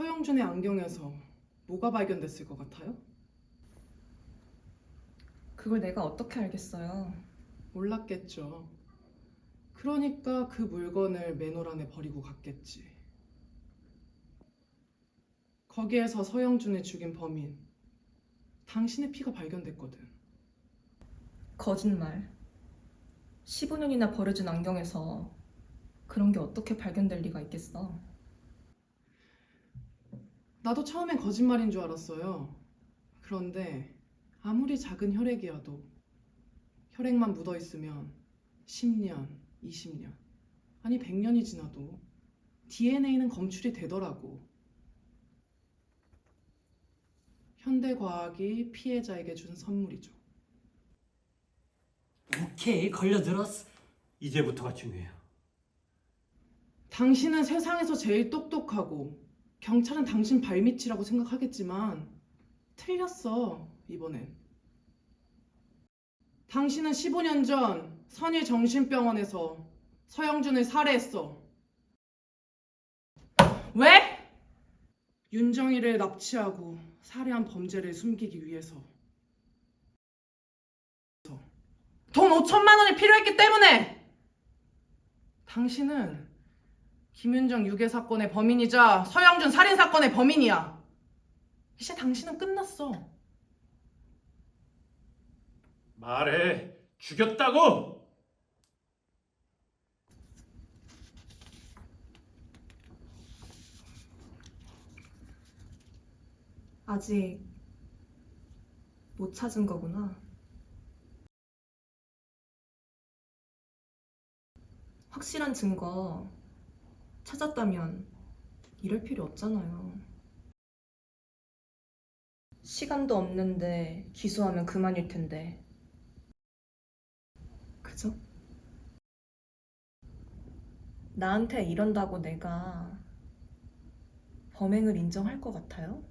서영준의 안경에서 뭐가 발견됐을 것 같아요? 그걸 내가 어떻게 알겠어요? 몰랐겠죠. 그러니까 그 물건을 맨홀 안에 버리고 갔겠지. 거기에서 서영준을 죽인 범인, 당신의 피가 발견됐거든. 거짓말. 15년이나 버려진 안경에서 그런 게 어떻게 발견될 리가 있겠어? 나도 처음엔 거짓말인 줄 알았어요. 그런데 아무리 작은 혈액이어도 혈액만 묻어 있으면 10년, 20년, 아니 100년이 지나도 DNA는 검출이 되더라고. 현대 과학이 피해자에게 준 선물이죠. 오케이 걸려들었어. 이제부터가 중요해요. 당신은 세상에서 제일 똑똑하고 경찰은 당신 발밑이라고 생각하겠지만 틀렸어 이번엔. 당신은 15년 전 선일 정신병원에서 서영준을 살해했어. 왜? 윤정이를 납치하고 살해한 범죄를 숨기기 위해서. 돈 5천만 원이 필요했기 때문에! 당신은 김윤정 유괴 사건의 범인이자 서영준 살인 사건의 범인이야. 이제 당신은 끝났어. 말해. 죽였다고. 아직 못 찾은 거구나. 확실한 증거 찾았다면 이럴 필요 없잖아요. 시간도 없는데 기소하면 그만일 텐데. 그죠? 나한테 이런다고 내가 범행을 인정할 것 같아요?